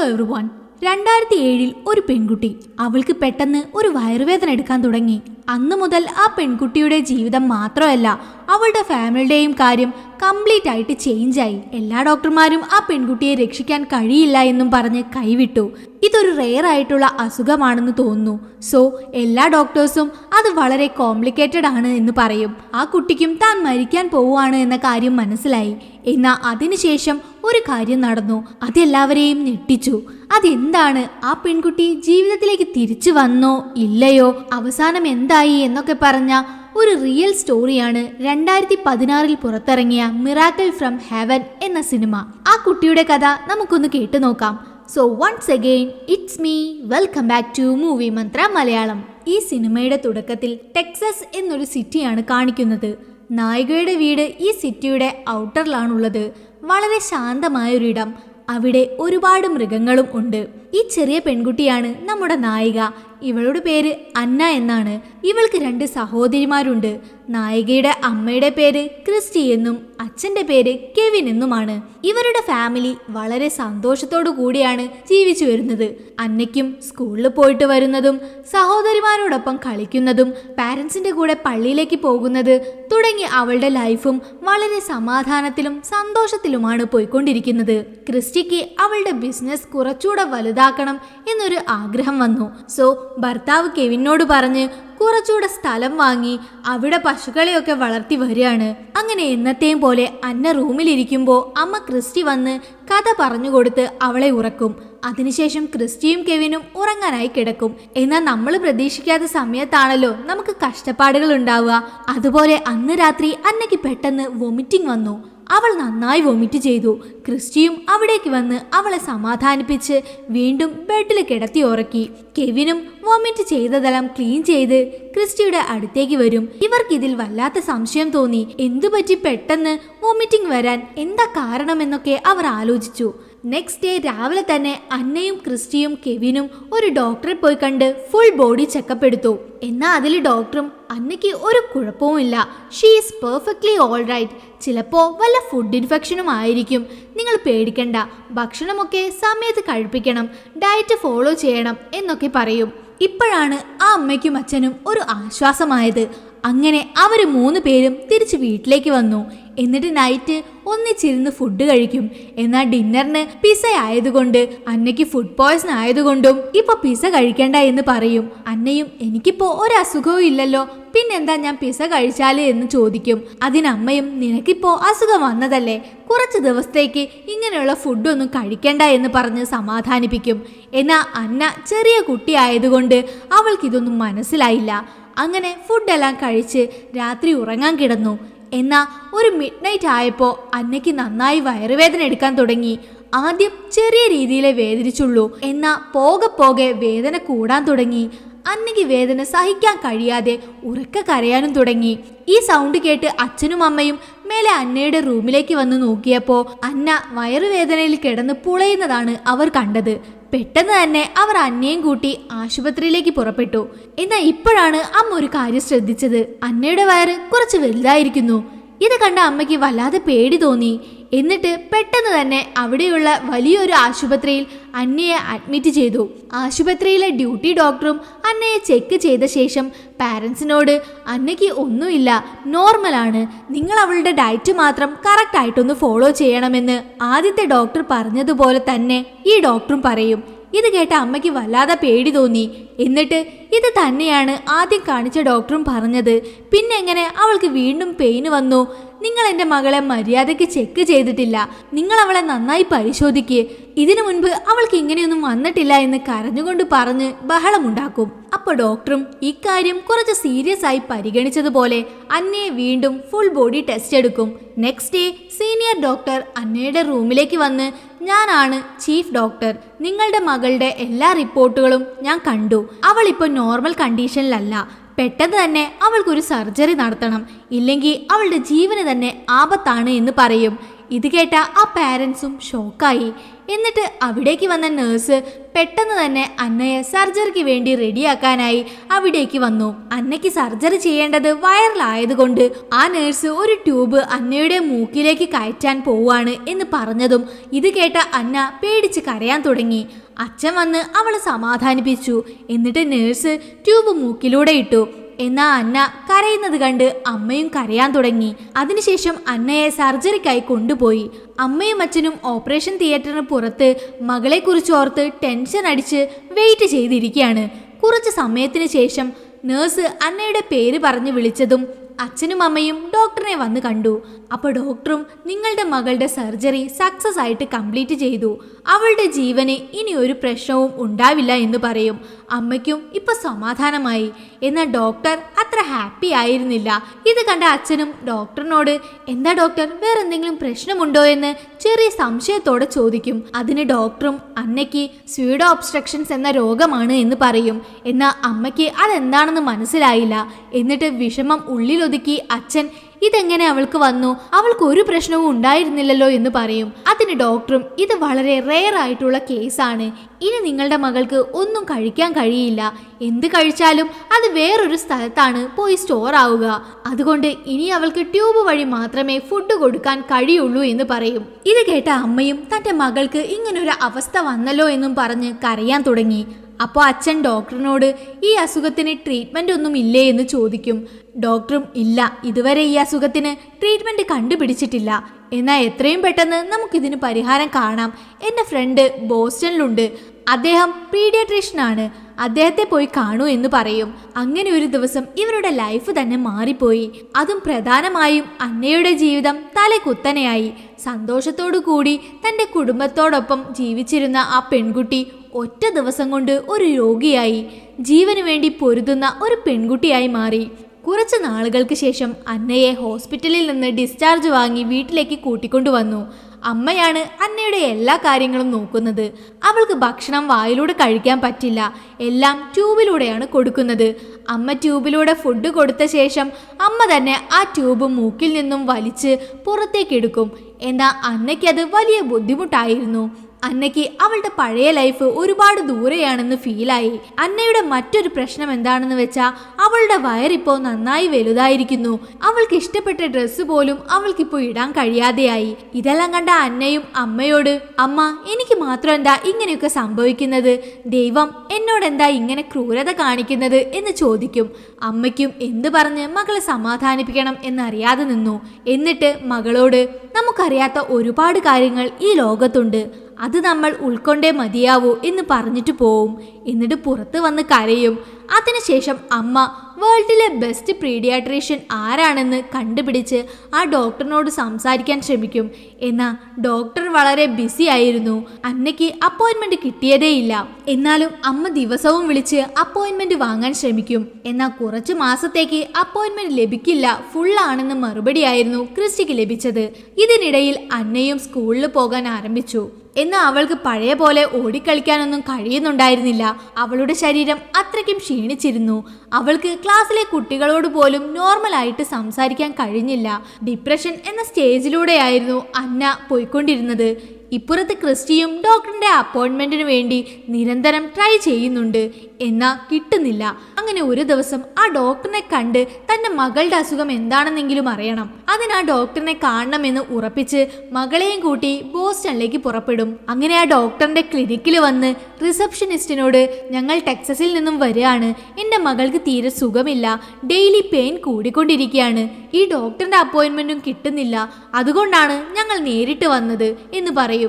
Hello every one രണ്ടായിരത്തി ഏഴിൽ ഒരു പെൺകുട്ടി. അവൾക്ക് പെട്ടെന്ന് ഒരു വയറുവേദന എടുക്കാൻ തുടങ്ങി. അന്നു മുതൽ ആ പെൺകുട്ടിയുടെ ജീവിതം മാത്രമല്ല അവളുടെ ഫാമിലിയുടെയും കാര്യം കംപ്ലീറ്റ് ആയിട്ട് ചേഞ്ചായി എല്ലാ ഡോക്ടർമാരും ആ പെൺകുട്ടിയെ രക്ഷിക്കാൻ കഴിയില്ല എന്നും പറഞ്ഞ് കൈവിട്ടു. ഇതൊരു റെയർ ആയിട്ടുള്ള അസുഖമാണെന്ന് തോന്നുന്നു. സോ എല്ലാ ഡോക്ടേഴ്സും അത് വളരെ കോംപ്ലിക്കേറ്റഡ് ആണ് എന്ന് പറയും. ആ കുട്ടിക്കും താൻ മരിക്കാൻ പോവുകയാണ് എന്ന കാര്യം മനസ്സിലായി. എന്നാൽ അതിനുശേഷം ഒരു കാര്യം നടന്നു. അതെല്ലാവരെയും ഞെട്ടിച്ചു. അതെന്താണ്? ആ പെൺകുട്ടി ജീവിതത്തിലേക്ക് തിരിച്ചു വന്നോ? ഇല്ലയോ? അവസാനം എന്തായി? എന്നൊക്കെ പറഞ്ഞ ഒരു റിയൽ സ്റ്റോറിയാണ് രണ്ടായിരത്തി പതിനാറിൽ പുറത്തിറങ്ങിയ മിറാക്കിൾ ഫ്രം ഹെവൻ എന്ന സിനിമ ആ കുട്ടിയുടെ കഥ നമുക്കൊന്ന് കേട്ടു നോക്കാം. So once again it's me welcome back to movie Mantra Malayalam. ഈ സിനിമയുടെ തുടക്കത്തിൽ ടെക്സസ് എന്നൊരു സിറ്റിയാണ് കാണിക്കുന്നത്. നായികയുടെ വീട് ഈ സിറ്റിയുടെ ഔട്ടറിലാണുള്ളത് വളരെ ശാന്തമായൊരിടം. അവിടെ ഒരുപാട് മൃഗങ്ങളും ഉണ്ട്. ഈ ചെറിയ പെൺകുട്ടിയാണ് നമ്മുടെ നായിക. ഇവളുടെ പേര് അന്ന എന്നാണ്. ഇവൾക്ക് രണ്ട് സഹോദരിമാരുണ്ട്. നായികയുടെ അമ്മയുടെ പേര് ക്രിസ്റ്റി എന്നും അച്ഛന്റെ പേര് കെവിൻ എന്നുമാണ്. ഇവരുടെ ഫാമിലി വളരെ സന്തോഷത്തോടു കൂടിയാണ് ജീവിച്ചു വരുന്നത്. അന്നയ്ക്കും സ്കൂളിൽ പോയിട്ട് വരുന്നതും സഹോദരിമാരോടൊപ്പം കളിക്കുന്നതും പാരൻസിന്റെ കൂടെ പള്ളിയിലേക്ക് പോകുന്നത് തുടങ്ങി അവളുടെ ലൈഫും വളരെ സമാധാനത്തിലും സന്തോഷത്തിലുമാണ് പോയിക്കൊണ്ടിരിക്കുന്നത്. ക്രിസ്റ്റിക്ക് അവളുടെ ബിസിനസ് കുറച്ചുകൂടെ വലുതാക്കണം എന്നൊരു ആഗ്രഹം വന്നു. സോ ഭർത്താവ് കെവിനോട് പറഞ്ഞ് കുറച്ചുകൂടെ സ്ഥലം വാങ്ങി അവിടെ പശുക്കളെയൊക്കെ വളർത്തി വരികയാണ്. അങ്ങനെ എന്നത്തെയും പോലെ അന്ന റൂമിലിരിക്കുമ്പോൾ അമ്മ ക്രിസ്റ്റി വന്ന് കഥ പറഞ്ഞു കൊടുത്ത് അവളെ ഉറക്കും. അതിനുശേഷം ക്രിസ്റ്റിയും കെവിനും ഉറങ്ങാനായി കിടക്കും. എന്നാൽ നമ്മൾ പ്രതീക്ഷിക്കാത്ത സമയത്താണല്ലോ നമുക്ക് കഷ്ടപ്പാടുകൾ ഉണ്ടാവുക. അതുപോലെ അന്ന് രാത്രി അന്നയ്ക്ക് പെട്ടെന്ന് വൊമിറ്റിംഗ് വന്നു. അവൾ നന്നായി വൊമിറ്റ് ചെയ്തു. ക്രിസ്റ്റിയും അവിടേക്ക് വന്ന് അവളെ സമാധാനിപ്പിച്ച് വീണ്ടും ബെഡിൽ കിടത്തി ഉറക്കി. കെവിനും വൊമിറ്റ് ചെയ്തതെല്ലാം ക്ലീൻ ചെയ്ത് ക്രിസ്റ്റിയുടെ അടുത്തേക്ക് വരും. ഇവർക്കിതിൽ വല്ലാത്ത സംശയം തോന്നി. എന്തുപറ്റി പെട്ടെന്ന് വൊമിറ്റിംഗ് വരാൻ എന്താ കാരണമെന്നൊക്കെ അവർ ആലോചിച്ചു. നെക്സ്റ്റ് ഡേ രാവിലെ തന്നെ അന്നയും ക്രിസ്റ്റിയും കെവിനും ഒരു ഡോക്ടറെ പോയി കണ്ട് ഫുൾ ബോഡി ചെക്കപ്പ് എടുത്തു. എന്നാൽ അതിൽ ഡോക്ടറും അന്നയ്ക്ക് ഒരു കുഴപ്പവുമില്ല she is perfectly all right ചിലപ്പോൾ വല്ല ഫുഡ് ഇൻഫെക്ഷനും ആയിരിക്കും. നിങ്ങൾ പേടിക്കണ്ട. ഭക്ഷണമൊക്കെ സമയത്ത് കഴിപ്പിക്കണം. ഡയറ്റ് ഫോളോ ചെയ്യണം എന്നൊക്കെ പറയും. ഇപ്പോഴാണ് ആ അമ്മയ്ക്കും അച്ഛനും ഒരു ആശ്വാസമായത്. അങ്ങനെ അവർ മൂന്ന് പേരും തിരിച്ച് വീട്ടിലേക്ക് വന്നു. എന്നിട്ട് നൈറ്റ് ഒന്നിച്ചിരുന്ന് ഫുഡ് കഴിക്കും. എന്നാൽ ഡിന്നറിന് പിസ ആയതുകൊണ്ട് അന്നയ്ക്ക് ഫുഡ് പോയ്സൺ ആയതുകൊണ്ടും ഇപ്പൊ പിസ കഴിക്കണ്ട എന്ന് പറയും. അന്നയും എനിക്കിപ്പോ ഒരു അസുഖവും ഇല്ലല്ലോ. പിന്നെന്താ ഞാൻ പിസ കഴിച്ചാൽ? എന്ന് ചോദിക്കും. അതിനമ്മയും നിനക്കിപ്പോ അസുഖം വന്നതല്ലേ? കുറച്ച് ദിവസത്തേക്ക് ഇങ്ങനെയുള്ള ഫുഡൊന്നും കഴിക്കണ്ട എന്ന് പറഞ്ഞ് സമാധാനിപ്പിക്കും. എന്നാ അന്ന ചെറിയ കുട്ടിയായതുകൊണ്ട് അവൾക്കിതൊന്നും മനസ്സിലായില്ല. അങ്ങനെ ഫുഡെല്ലാം കഴിച്ച് രാത്രി ഉറങ്ങാൻ കിടന്നു. എന്നാൽ ഒരു മിഡ് നൈറ്റ് ആയപ്പോൾ അന്നയ്ക്ക് നന്നായി വയറുവേദന എടുക്കാൻ തുടങ്ങി. ആദ്യം ചെറിയ രീതിയിലേ വേദനിച്ചുള്ളൂ. എന്നാൽ പോകെ പോകെ വേദന കൂടാൻ തുടങ്ങി. അന്നയ്ക്ക് വേദന സഹിക്കാൻ കഴിയാതെ ഉറക്ക കരയാനും തുടങ്ങി. ഈ സൗണ്ട് കേട്ട് അച്ഛനും അമ്മയും മേലെ അന്നയുടെ റൂമിലേക്ക് വന്ന് നോക്കിയപ്പോൾ അന്ന വയറുവേദനയിൽ കിടന്ന് പുളയുന്നതാണ് അവർ കണ്ടത്. പെട്ടെന്ന് തന്നെ അവർ അന്നയും കൂട്ടി ആശുപത്രിയിലേക്ക് പുറപ്പെട്ടു. എന്നാൽ ഇപ്പോഴാണ് അമ്മ ഒരു കാര്യം ശ്രദ്ധിച്ചത്. അന്നയുടെ വയറ് കുറച്ച് വലുതായിരിക്കുന്നു. ഇത് കണ്ട അമ്മയ്ക്ക് വല്ലാതെ പേടി തോന്നി. എന്നിട്ട് പെട്ടെന്ന് തന്നെ അവിടെയുള്ള വലിയൊരു ആശുപത്രിയിൽ അന്നയെ അഡ്മിറ്റ് ചെയ്തു. ആശുപത്രിയിലെ ഡ്യൂട്ടി ഡോക്ടറും അന്നയെ ചെക്ക് ചെയ്ത ശേഷം പാരൻസിനോട് അന്നയ്ക്ക് ഒന്നുമില്ല നോർമലാണ് നിങ്ങൾ അവളുടെ ഡയറ്റ് മാത്രം കറക്റ്റ് ആയിട്ടൊന്ന് ഫോളോ ചെയ്യണമെന്ന് ആദ്യത്തെ ഡോക്ടർ പറഞ്ഞതുപോലെ തന്നെ ഈ ഡോക്ടറും പറയും. ഇത് കേട്ട അമ്മയ്ക്ക് വല്ലാതെ പേടി തോന്നി. എന്നിട്ട് ഇത് തന്നെയാണ് ആദ്യം കാണിച്ച ഡോക്ടറും പറഞ്ഞത്. പിന്നെങ്ങനെ അവൾക്ക് വീണ്ടും പെയിന് വന്നു? നിങ്ങൾ എന്റെ മകളെ മര്യാദയ്ക്ക് ചെക്ക് ചെയ്തിട്ടില്ല. നിങ്ങൾ അവളെ നന്നായി പരിശോധിക്കുക ഇതിനു മുൻപ് അവൾക്ക് ഇങ്ങനെയൊന്നും വന്നിട്ടില്ല എന്ന് കരഞ്ഞുകൊണ്ട് പറഞ്ഞ് ബഹളമുണ്ടാക്കും. അപ്പോൾ ഡോക്ടറും ഇക്കാര്യം കുറച്ച് സീരിയസ് ആയി പരിഗണിച്ചതുപോലെ അന്നയെ വീണ്ടും ഫുൾ ബോഡി ടെസ്റ്റ് എടുക്കും. നെക്സ്റ്റ് ഡേ സീനിയർ ഡോക്ടർ അന്നയുടെ റൂമിലേക്ക് വന്ന് ഞാനാണ് ചീഫ് ഡോക്ടർ നിങ്ങളുടെ മകളുടെ എല്ലാ റിപ്പോർട്ടുകളും ഞാൻ കണ്ടു. അവൾ ഇപ്പോൾ നോർമൽ കണ്ടീഷനിലല്ല പെട്ടെന്ന് തന്നെ അവൾക്കൊരു സർജറി നടത്തണം. ഇല്ലെങ്കിൽ അവളുടെ ജീവന് തന്നെ ആപത്താണ് എന്ന് പറയും. ഇത് കേട്ട ആ പാരൻസും ഷോക്കായി എന്നിട്ട് അവിടേക്ക് വന്ന നേഴ്സ് പെട്ടെന്ന് തന്നെ അന്നയെ സർജറിക്ക് വേണ്ടി റെഡിയാക്കാനായി അവിടേക്ക് വന്നു. അന്നയ്ക്ക് സർജറി ചെയ്യേണ്ടത് വൈറലായതുകൊണ്ട് ആ നേഴ്സ് ഒരു ട്യൂബ് അന്നയുടെ മൂക്കിലേക്ക് കയറ്റാൻ പോവാണ് എന്ന് പറഞ്ഞതും ഇത് കേട്ട അന്ന പേടിച്ച് കരയാൻ തുടങ്ങി. അച്ഛൻ വന്ന് അവളെ സമാധാനിപ്പിച്ചു. എന്നിട്ട് നേഴ്സ് ട്യൂബ് മൂക്കിലൂടെ ഇട്ടു. എന്നാ അന്ന കരയുന്നത് കണ്ട് അമ്മയും കരയാൻ തുടങ്ങി. അതിനുശേഷം അന്നയെ സർജറിക്കായി കൊണ്ടുപോയി. അമ്മയും അച്ഛനും ഓപ്പറേഷൻ തിയേറ്ററിന് പുറത്ത് മകളെ കുറിച്ച് ഓർത്ത് ടെൻഷൻ അടിച്ച് വെയിറ്റ് ചെയ്തിരിക്കുകയാണ്. കുറച്ച് സമയത്തിന് ശേഷം നേഴ്സ് അന്നയുടെ പേര് പറഞ്ഞു വിളിച്ചതും അച്ഛനും അമ്മയും ഡോക്ടറിനെ വന്ന് കണ്ടു. അപ്പോൾ ഡോക്ടറും നിങ്ങളുടെ മകളുടെ സർജറി സക്സസ് ആയിട്ട് കംപ്ലീറ്റ് ചെയ്തു. അവളുടെ ജീവന് ഇനി ഒരു പ്രശ്നവും ഉണ്ടാവില്ല എന്ന് പറയും. അമ്മയ്ക്കും ഇപ്പൊ സമാധാനമായി. എന്നാൽ ഡോക്ടർ അത്ര ഹാപ്പി ആയിരുന്നില്ല. ഇത് കണ്ട അച്ഛനും ഡോക്ടറിനോട് എന്താ ഡോക്ടർ? വേറെ എന്തെങ്കിലും പ്രശ്നമുണ്ടോ? എന്ന് ചെറിയ സംശയത്തോടെ ചോദിക്കും. അതിന് ഡോക്ടറും അന്നയ്ക്ക് സ്വീഡോ ഒബ്സ്ട്രക്ഷൻസ് എന്ന രോഗമാണ് എന്ന് പറയും. എന്നാൽ അമ്മയ്ക്ക് അതെന്താണെന്ന് മനസ്സിലായില്ല. എന്നിട്ട് വിഷമം ഉള്ളിലൊതുക്കി അച്ഛൻ ഇതെങ്ങനെ അവൾക്ക് വന്നു? അവൾക്ക് ഒരു പ്രശ്നവും ഉണ്ടായിരുന്നില്ലല്ലോ എന്ന് പറയും. അതിന് ഡോക്ടറും ഇത് വളരെ റെയർ ആയിട്ടുള്ള കേസാണ്. ഇനി നിങ്ങളുടെ മകൾക്ക് ഒന്നും കഴിക്കാൻ കഴിയില്ല. എന്ത് കഴിച്ചാലും അത് വേറൊരു സ്ഥലത്താണ് പോയി സ്റ്റോർ ആവുക. അതുകൊണ്ട് ഇനി അവൾക്ക് ട്യൂബ് വഴി മാത്രമേ ഫുഡ് കൊടുക്കാൻ കഴിയുള്ളൂ എന്ന് പറയും. ഇത് കേട്ട അമ്മയും തന്റെ മകൾക്ക് ഇങ്ങനൊരു അവസ്ഥ വന്നല്ലോ എന്നും പറഞ്ഞ് കരയാൻ തുടങ്ങി. അപ്പോൾ അച്ഛൻ ഡോക്ടറിനോട് ഈ അസുഖത്തിന് ട്രീറ്റ്മെന്റ് ഒന്നും ഇല്ലേ? എന്ന് ചോദിക്കും. ഡോക്ടറും ഇല്ല. ഇതുവരെ ഈ അസുഖത്തിന് ട്രീറ്റ്മെന്റ് കണ്ടുപിടിച്ചിട്ടില്ല. എന്നാൽ എത്രയും പെട്ടെന്ന് നമുക്കിതിന് പരിഹാരം കാണാം. എന്റെ ഫ്രണ്ട് ബോസ്റ്റണിലുണ്ട്. അദ്ദേഹം പീഡിയാട്രീഷ്യനാണ് അദ്ദേഹത്തെ പോയി കാണൂ എന്ന് പറയും. അങ്ങനെ ഒരു ദിവസം ഇവരുടെ ലൈഫ് തന്നെ മാറിപ്പോയി. അതും പ്രധാനമായും അന്നയുടെ ജീവിതം തല കുത്തനെയായി സന്തോഷത്തോടു കൂടി തന്റെ കുടുംബത്തോടൊപ്പം ജീവിച്ചിരുന്ന ആ പെൺകുട്ടി ഒറ്റ ദിവസം കൊണ്ട് ഒരു രോഗിയായി. ജീവന് വേണ്ടി പൊരുതുന്ന ഒരു പെൺകുട്ടിയായി മാറി. കുറച്ച് നാളുകൾക്ക് ശേഷം അന്നയെ ഹോസ്പിറ്റലിൽ നിന്ന് ഡിസ്ചാർജ് വാങ്ങി വീട്ടിലേക്ക് കൂട്ടിക്കൊണ്ടുവന്നു. അമ്മയാണ് അന്നയുടെ എല്ലാ കാര്യങ്ങളും നോക്കുന്നത്. അവൾക്ക് ഭക്ഷണം വായിലൂടെ കഴിക്കാൻ പറ്റില്ല. എല്ലാം ട്യൂബിലൂടെയാണ് കൊടുക്കുന്നത്. അമ്മ ട്യൂബിലൂടെ ഫുഡ് കൊടുത്ത ശേഷം അമ്മ തന്നെ ആ ട്യൂബ് മൂക്കിൽ നിന്നും വലിച്ച് പുറത്തേക്കെടുക്കും എന്നാൽ അന്നയ്ക്കത് വലിയ ബുദ്ധിമുട്ടായിരുന്നു. അന്നയ്ക്ക് അവളുടെ പഴയ ലൈഫ് ഒരുപാട് ദൂരെയാണെന്ന് ഫീലായി. അന്നയുടെ മറ്റൊരു പ്രശ്നം എന്താണെന്ന് വെച്ചാൽ അവളുടെ വയറിപ്പോ നന്നായി വലുതായിരിക്കുന്നു. അവൾക്ക് ഇഷ്ടപ്പെട്ട ഡ്രസ്സ് പോലും അവൾക്കിപ്പോ ഇടാൻ കഴിയാതെയായി. ഇതെല്ലാം കണ്ട അന്നയും അമ്മയോട് അമ്മ എനിക്ക് മാത്രം എന്താ ഇങ്ങനെയൊക്കെ സംഭവിക്കുന്നത്? ദൈവം എന്നോട് എന്താ ഇങ്ങനെ ക്രൂരത കാണിക്കുന്നത്? എന്ന് ചോദിക്കും. അമ്മയ്ക്കും എന്ത് പറഞ്ഞ് മകളെ സമാധാനിപ്പിക്കണം എന്നറിയാതെ നിന്നു. എന്നിട്ട് മകളോട് നമുക്കറിയാത്ത ഒരുപാട് കാര്യങ്ങൾ ഈ ലോകത്തുണ്ട്. അത് നമ്മൾ ഉൾക്കൊണ്ടേ മതിയാവൂ എന്ന് പറഞ്ഞിട്ട് പോവും. എന്നിട്ട് പുറത്ത് വന്ന് കരയും. അതിനുശേഷം അമ്മ വേൾഡിലെ ബെസ്റ്റ് പ്രീഡിയാട്രീഷ്യൻ ആരാണെന്ന് കണ്ടുപിടിച്ച് ആ ഡോക്ടറിനോട് സംസാരിക്കാൻ ശ്രമിക്കും. എന്നാൽ ഡോക്ടർ വളരെ ബിസി ആയിരുന്നു. അന്നയ്ക്ക് അപ്പോയിൻമെന്റ് കിട്ടിയതേയില്ല എന്നാലും അമ്മ ദിവസവും വിളിച്ച് അപ്പോയിൻമെന്റ് വാങ്ങാൻ ശ്രമിക്കും. എന്നാൽ കുറച്ച് മാസത്തേക്ക് അപ്പോയിൻമെന്റ് ലഭിക്കില്ല. ഫുൾ ആണെന്ന് മറുപടിയായിരുന്നു ക്രിസ്റ്റിക്ക് ലഭിച്ചത്. ഇതിനിടയിൽ അന്നയും സ്കൂളിൽ പോകാൻ ആരംഭിച്ചു. എന്നാൽ അവൾക്ക് പഴയ പോലെ ഓടിക്കളിക്കാനൊന്നും കഴിയുന്നുണ്ടായിരുന്നില്ല. അവളുടെ ശരീരം അത്രയ്ക്കും ക്ഷീണിച്ചിരുന്നു. അവൾക്ക് ക്ലാസ്സിലെ കുട്ടികളോട് പോലും നോർമലായിട്ട് സംസാരിക്കാൻ കഴിഞ്ഞില്ല. ഡിപ്രഷൻ എന്ന സ്റ്റേജിലൂടെയായിരുന്നു അന്ന പോയിക്കൊണ്ടിരുന്നത്. ഇപ്പുറത്ത് ക്രിസ്റ്റിയും ഡോക്ടറിന്റെ അപ്പോയിന്റ്മെന്റിന് വേണ്ടി നിരന്തരം ട്രൈ ചെയ്യുന്നുണ്ട്. എന്നാ കിട്ടുന്നില്ല. അങ്ങനെ ഒരു ദിവസം ആ ഡോക്ടറിനെ കണ്ട് തന്റെ മകളുടെ അസുഖം എന്താണെന്നെങ്കിലും അറിയണം. അതിന് ആ ഡോക്ടറിനെ കാണണമെന്ന് ഉറപ്പിച്ച് മകളെയും കൂട്ടി ബോസ്റ്റണിലേക്ക് പുറപ്പെടും. അങ്ങനെ ആ ഡോക്ടറിന്റെ ക്ലിനിക്കിൽ വന്ന് റിസപ്ഷനിസ്റ്റിനോട് ഞങ്ങൾ ടെക്സസിൽ നിന്നും വരികയാണ്. എന്റെ മകൾക്ക് തീരെ സുഖമില്ല. ഡെയിലി പെയിൻ കൂടിക്കൊണ്ടിരിക്കുകയാണ്. ഈ ഡോക്ടറിന്റെ അപ്പോയിന്റ്മെന്റും കിട്ടുന്നില്ല. അതുകൊണ്ടാണ് ഞങ്ങൾ നേരിട്ട് വന്നത് എന്ന് പറയും.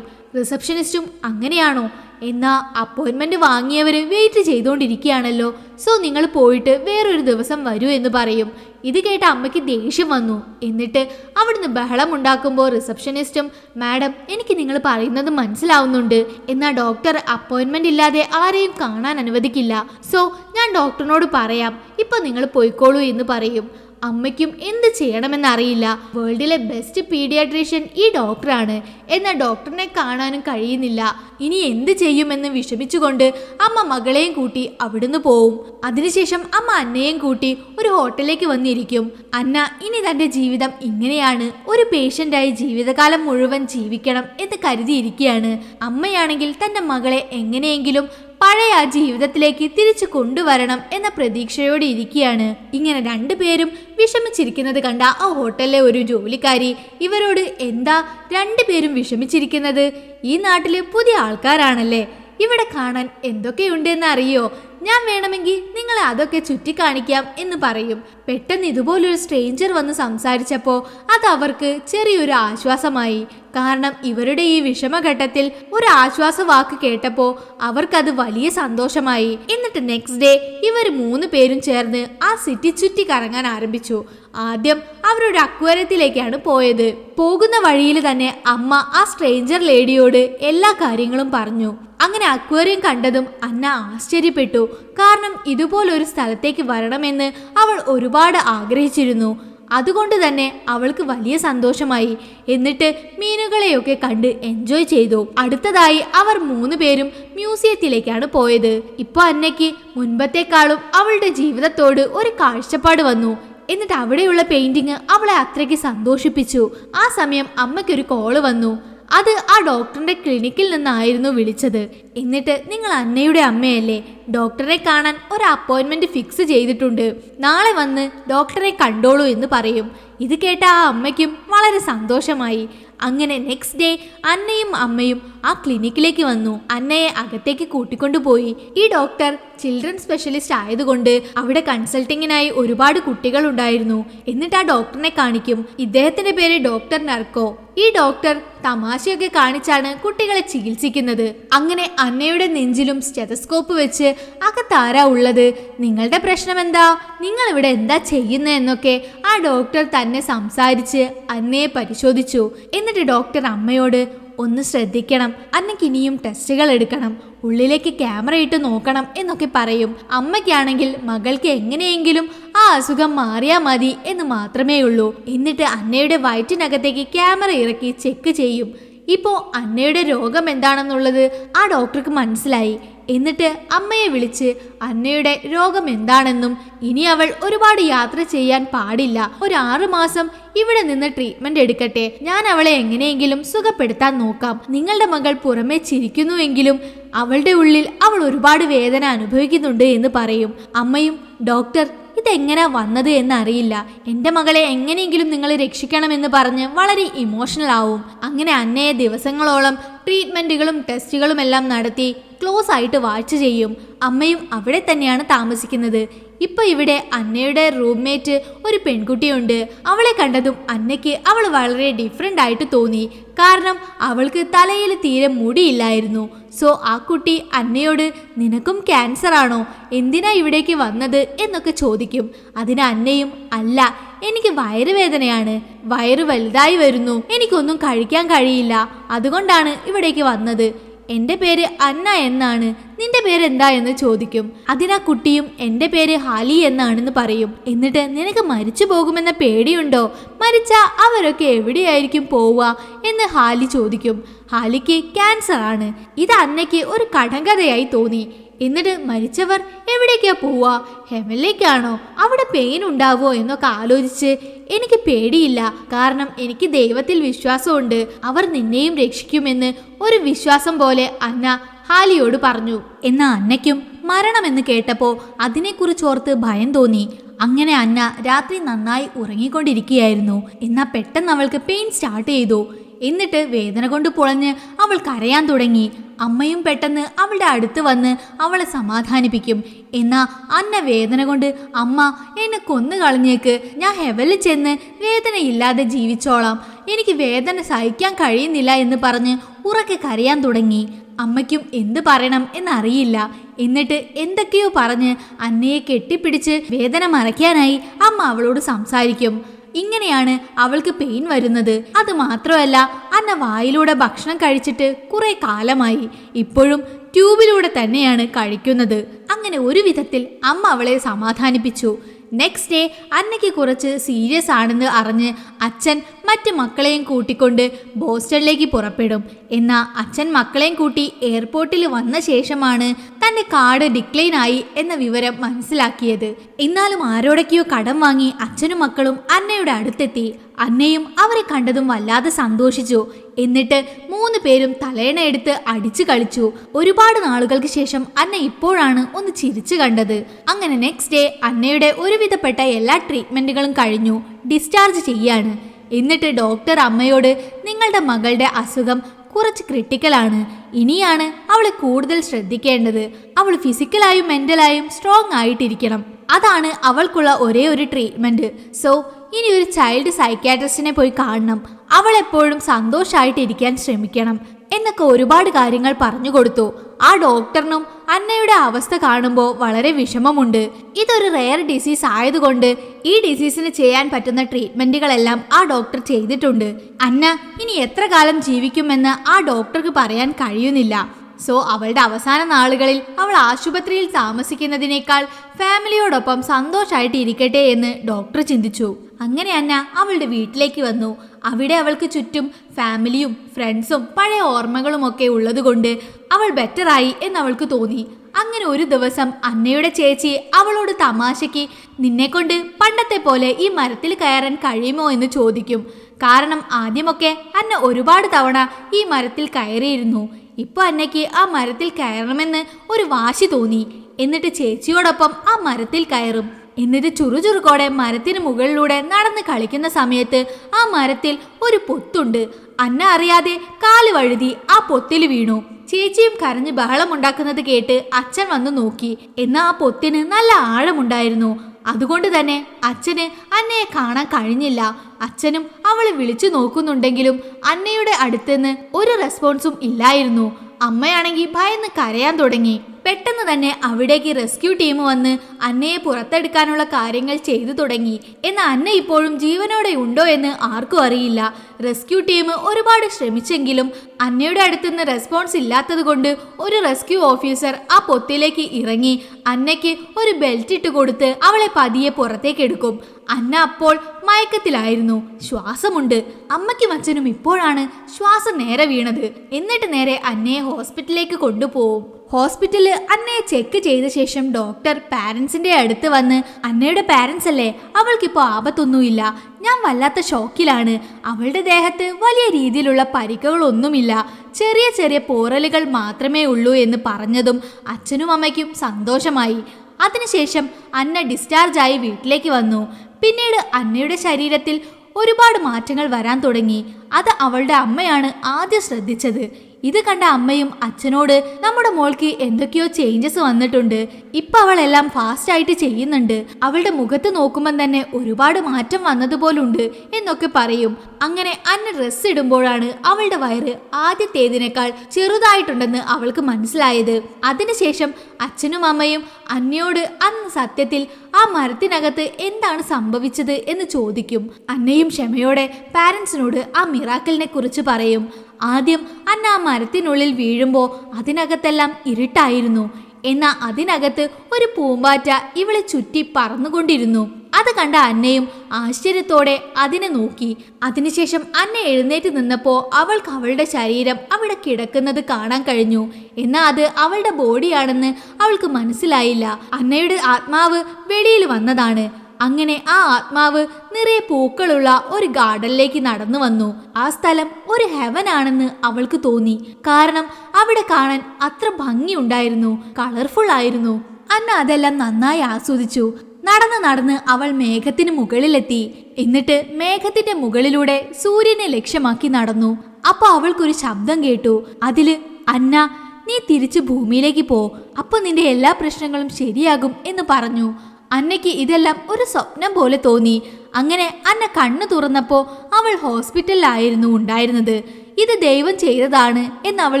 റിസപ്ഷനിസ്റ്റും അങ്ങനെയാണോ? എന്നാ അപ്പോയിന്റ്മെന്റ് വാങ്ങിയവര് വെയിറ്റ് ചെയ്തുകൊണ്ടിരിക്കുകയാണല്ലോ സോ നിങ്ങൾ പോയിട്ട് വേറൊരു ദിവസം വരൂ എന്ന് പറയും. ഇത് കേട്ട അമ്മയ്ക്ക് ദേഷ്യം വന്നു. എന്നിട്ട് അവിടുന്ന് ബഹളം ഉണ്ടാക്കുമ്പോൾ റിസപ്ഷനിസ്റ്റും മാഡം എനിക്ക് നിങ്ങൾ പറയുന്നത് മനസ്സിലാവുന്നുണ്ട്. എന്നാൽ ഡോക്ടർ അപ്പോയിന്റ്മെന്റ് ഇല്ലാതെ ആരെയും കാണാൻ അനുവദിക്കില്ല. സോ ഞാൻ ഡോക്ടറിനോട് പറയാം. ഇപ്പൊ നിങ്ങൾ പോയിക്കോളൂ എന്ന് പറയും. അമ്മയ്ക്കും എന്ത് ചെയ്യണമെന്നറിയില്ല. വേൾഡിലെ ബെസ്റ്റ് പീഡിയാട്രീഷ്യൻ ഈ ഡോക്ടറാണ്. എന്നാൽ ഡോക്ടറിനെ കാണാനും കഴിയുന്നില്ല. ഇനി എന്ത് ചെയ്യുമെന്ന് വിഷമിച്ചുകൊണ്ട് അമ്മ മകളെയും കൂട്ടി അവിടുന്ന് പോവും. അതിനുശേഷം അമ്മ അന്നയെയും കൂട്ടി ഒരു ഹോട്ടലിലേക്ക് വന്നിരിക്കും. അന്ന ഇനി തന്റെ ജീവിതം ഇങ്ങനെയാണ്. ഒരു പേഷ്യന്റായി ജീവിതകാലം മുഴുവൻ ജീവിക്കണം എന്ന് കരുതിയിരിക്കുകയാണ്. അമ്മയാണെങ്കിൽ തന്റെ മകളെ എങ്ങനെയെങ്കിലും പഴയ ആ ജീവിതത്തിലേക്ക് തിരിച്ചു കൊണ്ടുവരണം എന്ന പ്രതീക്ഷയോടെ ഇരിക്കുകയാണ്. ഇങ്ങനെ രണ്ടുപേരും വിഷമിച്ചിരിക്കുന്നത് കണ്ട ആ ഹോട്ടലിലെ ഒരു ജോലിക്കാരി ഇവരോട് എന്താ രണ്ടുപേരും വിഷമിച്ചിരിക്കുന്നത്? ഈ നാട്ടിലെ പുതിയ ആൾക്കാരാണല്ലേ? ഇവിടെ കാണാൻ എന്തൊക്കെയുണ്ട് എന്ന് അറിയോ ഞാൻ വേണമെങ്കിൽ നിങ്ങളെ അതൊക്കെ ചുറ്റിക്കാണിക്കാം എന്ന് പറയും. പെട്ടെന്ന് ഇതുപോലൊരു സ്ട്രേഞ്ചർ വന്ന് സംസാരിച്ചപ്പോൾ അത് അവർക്ക് ചെറിയൊരു ആശ്വാസമായി. കാരണം ഇവരുടെ ഈ വിഷമഘട്ടത്തിൽ ഒരു ആശ്വാസ വാക്ക് കേട്ടപ്പോൾ അവർക്കത് വലിയ സന്തോഷമായി. എന്നിട്ട് നെക്സ്റ്റ് ഡേ ഇവർ മൂന്ന് പേരും ചേർന്ന് ആ സിറ്റി ചുറ്റി കറങ്ങാൻ ആരംഭിച്ചു. ആദ്യം അവരുടെ അക്വരത്തിലേക്കാണ് പോയത്. പോകുന്ന വഴിയിൽ തന്നെ അമ്മ ആ സ്ട്രേഞ്ചർ ലേഡിയോട് എല്ലാ കാര്യങ്ങളും പറഞ്ഞു. അങ്ങനെ അക്വേറിയം കണ്ടതും അന്ന ആശ്ചര്യപ്പെട്ടു. കാരണം ഇതുപോലൊരു സ്ഥലത്തേക്ക് വരണമെന്ന് അവൾ ഒരുപാട് ആഗ്രഹിച്ചിരുന്നു. അതുകൊണ്ട് തന്നെ അവൾക്ക് വലിയ സന്തോഷമായി. എന്നിട്ട് മീനുകളെയൊക്കെ കണ്ട് എൻജോയ് ചെയ്തു. അടുത്തതായി അവർ മൂന്ന് പേരും മ്യൂസിയത്തിലേക്കാണ് പോയത്. ഇപ്പൊ അന്നയ്ക്ക് മുൻപത്തെക്കാളും അവളുടെ ജീവിതത്തോട് ഒരു കാഴ്ചപ്പാട് വന്നു. എന്നിട്ട് അവിടെയുള്ള പെയിന്റിങ് അവളെ അത്രയ്ക്ക് സന്തോഷിപ്പിച്ചു. ആ സമയം അമ്മയ്ക്കൊരു കോൾ വന്നു. അത് ആ ഡോക്ടറിന്റെ ക്ലിനിക്കിൽ നിന്നായിരുന്നു വിളിച്ചത്. എന്നിട്ട് നിങ്ങൾ അന്നയുടെ അമ്മയല്ലേ? ഡോക്ടറെ കാണാൻ ഒരു അപ്പോയിൻമെന്റ് ഫിക്സ് ചെയ്തിട്ടുണ്ട്. നാളെ വന്ന് ഡോക്ടറെ കണ്ടോളൂ എന്ന് പറയും. ഇത് കേട്ട ആ അമ്മയ്ക്കും വളരെ സന്തോഷമായി. അങ്ങനെ നെക്സ്റ്റ് ഡേ അന്നയും അമ്മയും ആ ക്ലിനിക്കിലേക്ക് വന്നു. അന്നയെ അകത്തേക്ക് കൂട്ടിക്കൊണ്ടുപോയി ഈ ഡോക്ടർ ചിൽഡ്രൻ സ്പെഷ്യലിസ്റ്റ് ആയതുകൊണ്ട് അവിടെ കൺസൾട്ടിങ്ങിനായി ഒരുപാട് കുട്ടികൾ ഉണ്ടായിരുന്നു. എന്നിട്ട് ആ ഡോക്ടറിനെ കാണിക്കും. ഇദ്ദേഹത്തിന്റെ പേര് ഡോക്ടർ നർക്കോ. ഈ ഡോക്ടർ തമാശയൊക്കെ കാണിച്ചാണ് കുട്ടികളെ ചികിത്സിക്കുന്നത്. അങ്ങനെ അന്നയുടെ നെഞ്ചിലും സ്റ്റെതസ്കോപ്പ് വെച്ച് അകത്താരാ ഉള്ളത്? നിങ്ങളുടെ പ്രശ്നം എന്താ നിങ്ങൾ ഇവിടെ എന്താ ചെയ്യുന്നത് എന്നൊക്കെ ആ ഡോക്ടർ തന്നെ സംസാരിച്ച് അന്നയെ പരിശോധിച്ചു. എന്നിട്ട് ഡോക്ടർ അമ്മയോട് ഒന്ന് ശ്രദ്ധിക്കണം. അന്നയ്ക്ക് ഇനിയും ടെസ്റ്റുകൾ എടുക്കണം. ഉള്ളിലേക്ക് ക്യാമറ ഇട്ട് നോക്കണം എന്നൊക്കെ പറയും. അമ്മയ്ക്കാണെങ്കിൽ മകൾക്ക് എങ്ങനെയെങ്കിലും ആ അസുഖം മാറിയാൽ മതി എന്ന് മാത്രമേ ഉള്ളൂ എന്നിട്ട് അന്നയുടെ വയറ്റിനകത്തേക്ക് ക്യാമറ ഇറക്കി ചെക്ക് ചെയ്യും. ഇപ്പോൾ അന്നയുടെ രോഗം എന്താണെന്നുള്ളത് ആ ഡോക്ടർക്ക് മനസ്സിലായി. എന്നിട്ട് അമ്മയെ വിളിച്ച് അന്നയുടെ രോഗം എന്താണെന്നും ഇനി അവൾ ഒരുപാട് യാത്ര ചെയ്യാൻ പാടില്ല. ഒരു ആറു മാസം ഇവിടെ നിന്ന് ട്രീറ്റ്മെന്റ് എടുക്കട്ടെ. ഞാൻ അവളെ എങ്ങനെയെങ്കിലും സുഖപ്പെടുത്താൻ നോക്കാം. നിങ്ങളുടെ മകൾ പുറമെ ചിരിക്കുന്നുവെങ്കിലും അവളുടെ ഉള്ളിൽ അവൾ ഒരുപാട് വേദന അനുഭവിക്കുന്നുണ്ട് എന്ന് പറയും. അമ്മയും ഡോക്ടർ ഇതെങ്ങനാ വന്നത് എന്നറിയില്ല. എന്റെ മകളെ എങ്ങനെയെങ്കിലും നിങ്ങൾ രക്ഷിക്കണമെന്ന് പറഞ്ഞ് വളരെ ഇമോഷണൽ ആവും. അങ്ങനെ അന്നയെ ദിവസങ്ങളോളം ട്രീറ്റ്മെന്റുകളും ടെസ്റ്റുകളും എല്ലാം നടത്തി ക്ലോസ് ആയിട്ട് വാച്ച് ചെയ്യും. അമ്മയും അവിടെ തന്നെയാണ് താമസിക്കുന്നത്. ഇപ്പൊ ഇവിടെ അന്നയുടെ റൂംമേറ്റ് ഒരു പെൺകുട്ടിയുണ്ട്. അവളെ കണ്ടതും അന്നയ്ക്ക് അവൾ വളരെ ഡിഫറെന്റ് ആയിട്ട് തോന്നി. കാരണം അവൾക്ക് തലയിൽ തീരെ മുടിയില്ലായിരുന്നു. സോ ആ കുട്ടി അന്നയോട് നിനക്കും ക്യാൻസർ ആണോ? എന്തിനാ ഇവിടേക്ക് വന്നത്? എന്നൊക്കെ ചോദിക്കും. അതിന് അന്നയും അല്ല എനിക്ക് വയറുവേദനയാണ് വയറ് വലുതായി വരുന്നു. എനിക്കൊന്നും കഴിക്കാൻ കഴിയില്ല. അതുകൊണ്ടാണ് ഇവിടേക്ക് വന്നത്. എന്റെ പേര് അന്ന എന്നാണ്. നിന്റെ പേര് എന്താ എന്ന് ചോദിക്കും. അതിനാ കുട്ടിയും എന്റെ പേര് ഹാലി എന്നാണെന്ന് പറയും. എന്നിട്ട് നിനക്ക് മരിച്ചു പോകുമെന്ന പേടിയുണ്ടോ? മരിച്ചാൽ അവരൊക്കെ എവിടെയായിരിക്കും പോവുക? എന്ന് ഹാലി ചോദിക്കും. ഹാലിക്ക് ക്യാൻസർ ആണ്. ഇത് അന്നയ്ക്ക് ഒരു കടങ്കഥയായി തോന്നി. എന്നിട്ട് മരിച്ചവർ എവിടേക്കാ പോവുക? ഹെവനിലേക്കാണോ? അവിടെ പെയിൻ ഉണ്ടാവോ? എന്നൊക്കെ ആലോചിച്ച് എനിക്ക് പേടിയില്ല. കാരണം എനിക്ക് ദൈവത്തിൽ വിശ്വാസമുണ്ട്. അവർ നിന്നെയും രക്ഷിക്കുമെന്ന് ഒരു വിശ്വാസം പോലെ അന്ന ഹാലിയോട് പറഞ്ഞു. എന്ന അന്നയ്ക്കും മരണമെന്ന് കേട്ടപ്പോൾ അതിനെക്കുറിച്ച് ഓർത്ത് ഭയം തോന്നി. അങ്ങനെ അന്ന രാത്രി നന്നായി ഉറങ്ങിക്കൊണ്ടിരിക്കുകയായിരുന്നു. എന്നാൽ പെട്ടെന്ന് അവൾക്ക് പെയിൻ സ്റ്റാർട്ട് ചെയ്തു. എന്നിട്ട് വേദന കൊണ്ട് പുളഞ്ഞ് അവൾ കരയാൻ തുടങ്ങി. അമ്മയും പെട്ടെന്ന് അവളുടെ അടുത്ത് വന്ന് അവളെ സമാധാനിപ്പിക്കും. എന്നാ അന്ന വേദന കൊണ്ട് അമ്മ എന്നെ കൊന്നു കളഞ്ഞേക്ക്. ഞാൻ ഹെവലിൽ ചെന്ന് വേദനയില്ലാതെ ജീവിച്ചോളാം. എനിക്ക് വേദന സഹിക്കാൻ കഴിയുന്നില്ല എന്ന് പറഞ്ഞ് ഉറക്കെ കരയാൻ തുടങ്ങി. അമ്മയ്ക്കും എന്ത് പറയണം എന്നറിയില്ല. എന്നിട്ട് എന്തൊക്കെയോ പറഞ്ഞ് അന്നയെ കെട്ടിപ്പിടിച്ച് വേദന മറയ്ക്കാനായി അമ്മ അവളോട് സംസാരിക്കും. ഇങ്ങനെയാണ് അവൾക്ക് പെയിൻ വരുന്നത്. അത് മാത്രമല്ല അന്ന വായിലൂടെ ഭക്ഷണം കഴിച്ചിട്ട് കുറെ കാലമായി. ഇപ്പോഴും ട്യൂബിലൂടെ തന്നെയാണ് കഴിക്കുന്നത്. അങ്ങനെ ഒരു വിധത്തിൽ അമ്മ അവളെ സമാധാനിപ്പിച്ചു. നെക്സ്റ്റ് ഡേ അന്നയ്ക്ക് കുറച്ച് സീരിയസ് ആണെന്ന് അറിഞ്ഞ് അച്ഛൻ മറ്റ് മക്കളെയും കൂട്ടിക്കൊണ്ട് ബോസ്റ്റണിലേക്ക് പുറപ്പെടും. എന്നാൽ അച്ഛൻ മക്കളെയും കൂട്ടി എയർപോർട്ടിൽ വന്ന ശേഷമാണ് തന്റെ കാർഡ് ഡിക്ലൈൻ ആയി എന്ന വിവരം മനസ്സിലാക്കിയത്. എന്നാലും ആരോടൊക്കെയോ കടം വാങ്ങി അച്ഛനും മക്കളും അന്നയുടെ അടുത്തെത്തി. അന്നയും അവരെ കണ്ടതും വല്ലാതെ സന്തോഷിച്ചു. എന്നിട്ട് മൂന്ന് പേരും തലേണ എടുത്ത് അടിച്ചു കളിച്ചു. ഒരുപാട് നാളുകൾക്ക് ശേഷം അന്ന ഇപ്പോഴാണ് ഒന്ന് ചിരിച്ചു കണ്ടത്. അങ്ങനെ നെക്സ്റ്റ് ഡേ അന്നയുടെ ഒരുവിധപ്പെട്ട എല്ലാ ട്രീറ്റ്മെന്റുകളും കഴിഞ്ഞു. ഡിസ്ചാർജ് ചെയ്യാണ്. എന്നിട്ട് ഡോക്ടർ അമ്മയോട് നിങ്ങളുടെ മകളുടെ അസുഖം കുറച്ച് ക്രിട്ടിക്കലാണ് ഇനിയാണ് അവളെ കൂടുതൽ ശ്രദ്ധിക്കേണ്ടത്. അവൾ ഫിസിക്കലായും മെന്റലായും സ്ട്രോങ് ആയിട്ടിരിക്കണം. അതാണ് അവൾക്കുള്ള ഒരേ ഒരു ട്രീറ്റ്മെന്റ് സോ ഇനി ഒരു ചൈൽഡ് സൈക്യാട്രിസ്റ്റിനെ പോയി കാണണം. അവൾ എപ്പോഴും സന്തോഷമായിട്ടിരിക്കാൻ ശ്രമിക്കണം എന്നൊക്കെ ഒരുപാട് കാര്യങ്ങൾ പറഞ്ഞു കൊടുത്തു. ആ ഡോക്ടറിനും അന്നയുടെ അവസ്ഥ കാണുമ്പോൾ വളരെ വിഷമമുണ്ട്. ഇതൊരു റെയർ ഡിസീസ് ആയതുകൊണ്ട് ഈ ഡിസീസിന് ചെയ്യാൻ പറ്റുന്ന ട്രീറ്റ്മെന്റുകളെല്ലാം ആ ഡോക്ടർ ചെയ്തിട്ടുണ്ട്. അന്ന ഇനി എത്ര കാലം ജീവിക്കുമെന്ന് ആ ഡോക്ടർക്ക് പറയാൻ കഴിയുന്നില്ല. സോ അവളുടെ അവസാന നാളുകളിൽ അവൾ ആശുപത്രിയിൽ താമസിക്കുന്നതിനേക്കാൾ ഫാമിലിയോടൊപ്പം സന്തോഷമായിട്ട് ഇരിക്കട്ടെ എന്ന് ഡോക്ടർ ചിന്തിച്ചു. അങ്ങനെ അന്ന അവളുടെ വീട്ടിലേക്ക് വന്നു. അവിടെ അവൾക്ക് ചുറ്റും ഫാമിലിയും ഫ്രണ്ട്സും പഴയ ഓർമ്മകളും ഒക്കെ ഉള്ളതുകൊണ്ട് അവൾ ബെറ്ററായി എന്ന് അവൾക്ക് തോന്നി. അങ്ങനെ ഒരു ദിവസം അന്നയുടെ ചേച്ചി അവളോട് തമാശയ്ക്ക് നിന്നെക്കൊണ്ട് പണ്ടത്തെ പോലെ ഈ മരത്തിൽ കയറാൻ കഴിയുമോ? എന്ന് ചോദിക്കും. കാരണം ആദ്യമൊക്കെ അന്ന ഒരുപാട് തവണ ഈ മരത്തിൽ കയറിയിരുന്നു. ഇപ്പൊ അന്നയ്ക്ക് ആ മരത്തിൽ കയറണമെന്ന് ഒരു വാശി തോന്നി. എന്നിട്ട് ചേച്ചിയോടൊപ്പം ആ മരത്തിൽ കയറും. എന്നിട്ട് ചുറുചുറുക്കോടെ മരത്തിന് മുകളിലൂടെ നടന്ന് കളിക്കുന്ന സമയത്ത് ആ മരത്തിൽ ഒരു പൊത്തുണ്ട്. അന്ന അറിയാതെ കാൽ വഴുതി ആ പൊത്തിൽ വീണു. ചേച്ചിയും കരഞ്ഞ് ബഹളമുണ്ടാക്കുന്നത് കേട്ട് അച്ഛൻ വന്നു നോക്കി. എന്നാൽ ആ പൊത്തിന് നല്ല ആഴമുണ്ടായിരുന്നു. അതുകൊണ്ട് തന്നെ അച്ഛന് അന്നയെ കാണാൻ കഴിഞ്ഞില്ല. അച്ഛനും അവളെ വിളിച്ചു നോക്കുന്നുണ്ടെങ്കിലും അന്നയുടെ അടുത്തുനിന്ന് ഒരു റെസ്പോൺസും ഇല്ലായിരുന്നു. അമ്മയാണെങ്കിൽ ഭയന്ന് കരയാൻ തുടങ്ങി. പെട്ടെന്ന് തന്നെ അവിടേക്ക് റെസ്ക്യൂ ടീം വന്ന് അന്നയെ പുറത്തെടുക്കാനുള്ള കാര്യങ്ങൾ ചെയ്തു തുടങ്ങി. എന്ന അന്ന ഇപ്പോഴും ജീവനോടെ ഉണ്ടോ എന്ന് ആർക്കും അറിയില്ല. റെസ്ക്യൂ ടീം ഒരുപാട് ശ്രമിച്ചെങ്കിലും അന്നയുടെ അടുത്തുനിന്ന് റെസ്പോൺസ് ഇല്ലാത്തത് കൊണ്ട് ഒരു റെസ്ക്യൂ ഓഫീസർ ആ പൊത്തിലേക്ക് ഇറങ്ങി അന്നയ്ക്ക് ഒരു ബെൽറ്റ് ഇട്ട് കൊടുത്ത് അവളെ പതിയെ പുറത്തേക്ക് എടുക്കും അന്ന അപ്പോൾ മയക്കത്തിലായിരുന്നു. ശ്വാസമുണ്ട്. അമ്മയ്ക്കും അച്ഛനും ഇപ്പോഴാണ് ശ്വാസം നേരെ വീണത്. എന്നിട്ട് നേരെ അന്നയെ ഹോസ്പിറ്റലിലേക്ക് കൊണ്ടുപോകും ഹോസ്പിറ്റലിൽ അന്നയെ ചെക്ക് ചെയ്ത ശേഷം ഡോക്ടർ പാരൻസിന്റെ അടുത്ത് വന്ന് അന്നയുടെ പാരൻസ് അല്ലേ അവൾക്കിപ്പോൾ ആപത്തൊന്നുമില്ല. ഞാൻ വല്ലാത്ത ഷോക്കിലാണ്. അവളുടെ ദേഹത്ത് വലിയ രീതിയിലുള്ള പരിക്കുകളൊന്നുമില്ല. ചെറിയ ചെറിയ പോറലുകൾ മാത്രമേ ഉള്ളൂ എന്ന് പറഞ്ഞതും അച്ഛനും അമ്മയ്ക്കും സന്തോഷമായി. അതിനുശേഷം അന്ന ഡിസ്ചാർജായി വീട്ടിലേക്ക് വന്നു. പിന്നീട് അന്നയുടെ ശരീരത്തിൽ ഒരുപാട് മാറ്റങ്ങൾ വരാൻ തുടങ്ങി. അത് അവളുടെ അമ്മയാണ് ആദ്യം ശ്രദ്ധിച്ചത്. ഇത് കണ്ട അമ്മയും അച്ഛനോട് നമ്മുടെ മോൾക്ക് എന്തൊക്കെയോ ചേഞ്ചസ് വന്നിട്ടുണ്ട്. ഇപ്പൊ അവളെല്ലാം ഫാസ്റ്റ് ആയിട്ട് ചെയ്യുന്നുണ്ട്. അവളുടെ മുഖത്ത് നോക്കുമ്പോൾ തന്നെ ഒരുപാട് മാറ്റം വന്നതുപോലുണ്ട് എന്നൊക്കെ പറയും. അങ്ങനെ അന്ന ഡ്രസ് ഇടുമ്പോഴാണ് അവളുടെ വയറ് ആദ്യത്തേതിനേക്കാൾ ചെറുതായിട്ടുണ്ടെന്ന് അവൾക്ക് മനസ്സിലായത്. അതിനുശേഷം അച്ഛനും അമ്മയും അന്നയോട് അന്ന് സത്യത്തിൽ ആ മരത്തിനകത്ത് എന്താണ് സംഭവിച്ചത് എന്ന് ചോദിക്കും. അന്നയും ക്ഷമയോടെ പാരൻസിനോട് ആ മിറാക്കലിനെ കുറിച്ച് പറയും. ആദ്യം അന്ന ആ മരത്തിനുള്ളിൽ വീഴുമ്പോൾ അതിനകത്തെല്ലാം ഇരുട്ടായിരുന്നു. എന്നാൽ അതിനകത്ത് ഒരു പൂമ്പാറ്റ ഇവളെ ചുറ്റി പറന്നുകൊണ്ടിരുന്നു. അത് കണ്ട അന്നയും ആശ്ചര്യത്തോടെ അതിനെ നോക്കി. അതിനുശേഷം അന്ന എഴുന്നേറ്റ് നിന്നപ്പോൾ അവൾക്ക് അവളുടെ ശരീരം അവിടെ കിടക്കുന്നത് കാണാൻ കഴിഞ്ഞു. എന്നാൽ അത് അവളുടെ ബോഡിയാണെന്ന് അവൾക്ക് മനസ്സിലായില്ല. അന്നയുടെ ആത്മാവ് വെളിയിൽ വന്നതാണ്. അങ്ങനെ ആ ആത്മാവ് നിറയെ പൂക്കളുള്ള ഒരു ഗാർഡനിലേക്ക് നടന്നു വന്നു. ആ സ്ഥലം ഒരു ഹെവൻ ആണെന്ന് അവൾക്ക് തോന്നി. കാരണം അവിടെ കാണാൻ അത്ര ഭംഗിയുണ്ടായിരുന്നു. കളർഫുൾ ആയിരുന്നു. അന്ന അതെല്ലാം നന്നായി ആസ്വദിച്ചു. നടന്ന് നടന്ന് അവൾ മേഘത്തിന് മുകളിലെത്തി. എന്നിട്ട് മേഘത്തിന്റെ മുകളിലൂടെ സൂര്യനെ ലക്ഷ്യമാക്കി നടന്നു. അപ്പൊ അവൾക്കൊരു ശബ്ദം കേട്ടു. അതിൽ അന്ന നീ തിരിച്ചു ഭൂമിയിലേക്ക് പോ. അപ്പൊ നിന്റെ എല്ലാ പ്രശ്നങ്ങളും ശരിയാകും എന്ന് പറഞ്ഞു. അന്നയ്ക്ക് ഇതെല്ലാം ഒരു സ്വപ്നം പോലെ തോന്നി. അങ്ങനെ അന്ന കണ്ണു തുറന്നപ്പോൾ അവൾ ഹോസ്പിറ്റലിലായിരുന്നു ഉണ്ടായിരുന്നത്. ഇത് ദൈവം ചെയ്തതാണ് എന്ന് അവൾ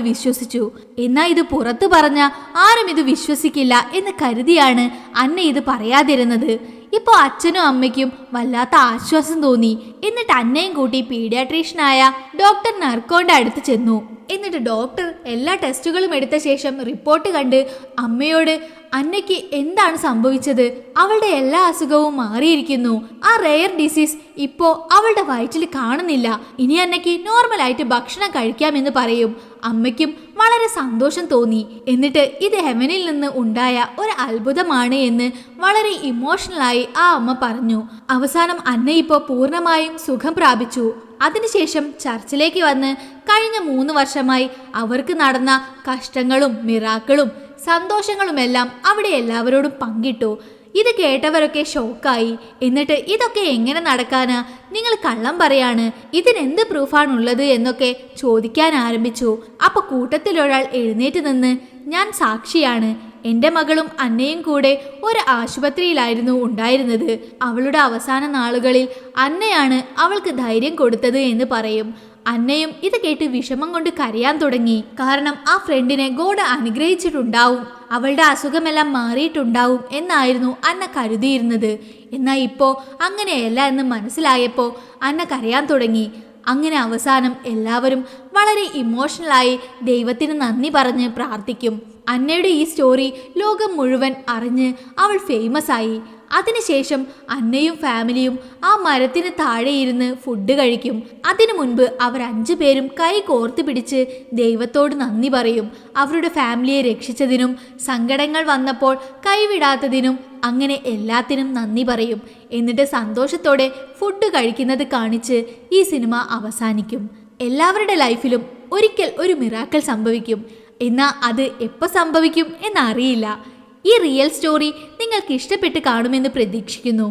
വിശ്വസിച്ചു. എന്നാൽ ഇത് പുറത്തു പറഞ്ഞ ആരും ഇത് വിശ്വസിക്കില്ല എന്ന് കരുതിയാണ് അന്ന ഇത് പറയാതിരുന്നത്. ഇപ്പോൾ അച്ഛനും അമ്മയ്ക്കും വല്ലാത്ത ആശ്വാസം തോന്നി. എന്നിട്ട് അന്നയും കൂട്ടി പീഡിയാട്രീഷ്യനായ ഡോക്ടർ നർക്കോന്റെ അടുത്ത് ചെന്നു. എന്നിട്ട് ഡോക്ടർ എല്ലാ ടെസ്റ്റുകളും എടുത്ത ശേഷം റിപ്പോർട്ട് കണ്ട് അമ്മയോട് അന്നയ്ക്ക് എന്താണ് സംഭവിച്ചത്? അവളുടെ എല്ലാ അസുഖവും മാറിയിരിക്കുന്നു. ആ റെയർ ഡിസീസ് ഇപ്പോ അവളുടെ വയറ്റിൽ കാണുന്നില്ല. ഇനി അന്നയ്ക്ക് നോർമലായിട്ട് ഭക്ഷണം കഴിക്കാമെന്ന് പറയും. അമ്മയ്ക്കും വളരെ സന്തോഷം തോന്നി. എന്നിട്ട് ഇത് ഹെവനിൽ നിന്ന് ഉണ്ടായ ഒരു അത്ഭുതമാണ് എന്ന് വളരെ ഇമോഷണലായി ആ അമ്മ പറഞ്ഞു. അവസാനം അന്ന ഇപ്പോൾ പൂർണമായും സുഖം പ്രാപിച്ചു. അതിനുശേഷം ചർച്ചിലേക്ക് വന്ന് കഴിഞ്ഞ മൂന്ന് വർഷമായി അവർക്ക് നടന്ന കഷ്ടങ്ങളും മിറാക്കളും സന്തോഷങ്ങളുമെല്ലാം അവിടെ എല്ലാവരോടും പങ്കിട്ടു. ഇത് കേട്ടവരൊക്കെ ഷോക്കായി. എന്നിട്ട് ഇതൊക്കെ എങ്ങനെ നടക്കാനാ? നിങ്ങൾ കള്ളം പറയാണ്. ഇതിനെന്ത് പ്രൂഫാണുള്ളത് എന്നൊക്കെ ചോദിക്കാൻ ആരംഭിച്ചു. അപ്പൊ കൂട്ടത്തിലൊരാൾ എഴുന്നേറ്റ് നിന്ന് ഞാൻ സാക്ഷിയാണ്. എന്റെ മകളും അന്നയും കൂടെ ഒരു ആശുപത്രിയിലായിരുന്നു ഉണ്ടായിരുന്നത്. അവളുടെ അവസാന നാളുകളിൽ അന്നയാണ് അവൾക്ക് ധൈര്യം കൊടുത്തത് എന്ന് പറയും. അന്നയും ഇത് കേട്ട് വിഷമം കൊണ്ട് കരയാൻ തുടങ്ങി. കാരണം ആ ഫ്രണ്ടിനെ ഗോഡ് അനുഗ്രഹിച്ചിട്ടുണ്ടാവും. അവളുടെ അസുഖമെല്ലാം മാറിയിട്ടുണ്ടാവും എന്നായിരുന്നു അന്ന കരുതിയിരുന്നത്. എന്നാൽ ഇപ്പോൾ അങ്ങനെയല്ല എന്ന് മനസ്സിലായപ്പോൾ അന്ന കരയാൻ തുടങ്ങി. അങ്ങനെ അവസാനം എല്ലാവരും വളരെ ഇമോഷണലായി ദൈവത്തിന് നന്ദി പറഞ്ഞ് പ്രാർത്ഥിക്കും. അന്നയുടെ ഈ സ്റ്റോറി ലോകം മുഴുവൻ അറിഞ്ഞ് അവൾ ഫേമസ് ആയി. അതിനുശേഷം അന്നയും ഫാമിലിയും ആ മരത്തിന് താഴെ ഇരുന്ന് ഫുഡ് കഴിക്കും. അതിനു മുൻപ് അവർ അഞ്ചു പേരും കൈ കോർത്ത് പിടിച്ച് ദൈവത്തോട് നന്ദി പറയും. അവരുടെ ഫാമിലിയെ രക്ഷിച്ചതിനും സങ്കടങ്ങൾ വന്നപ്പോൾ കൈവിടാത്തതിനും അങ്ങനെ എല്ലാത്തിനും നന്ദി പറയും. എന്നിട്ട് സന്തോഷത്തോടെ ഫുഡ് കഴിക്കുന്നത് കാണിച്ച് ഈ സിനിമ അവസാനിക്കും. എല്ലാവരുടെ ലൈഫിലും ഒരിക്കൽ ഒരു മിറാക്കൽ സംഭവിക്കും. എന്നാൽ അത് എപ്പോൾ സംഭവിക്കും എന്നറിയില്ല. ഈ റിയൽ സ്റ്റോറി നിങ്ങൾക്ക് ഇഷ്ടപ്പെട്ട് കാണുമെന്ന് പ്രതീക്ഷിക്കുന്നു.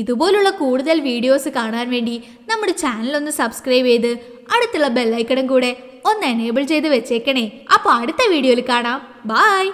ഇതുപോലുള്ള കൂടുതൽ വീഡിയോസ് കാണാൻ വേണ്ടി നമ്മുടെ ചാനൽ ഒന്ന് സബ്സ്ക്രൈബ് ചെയ്ത് അടുത്തുള്ള ബെല്ലൈക്കണും കൂടെ ഒന്ന് എനേബിൾ ചെയ്ത് വെച്ചേക്കണേ. അപ്പോൾ അടുത്ത വീഡിയോയിൽ കാണാം. ബായ്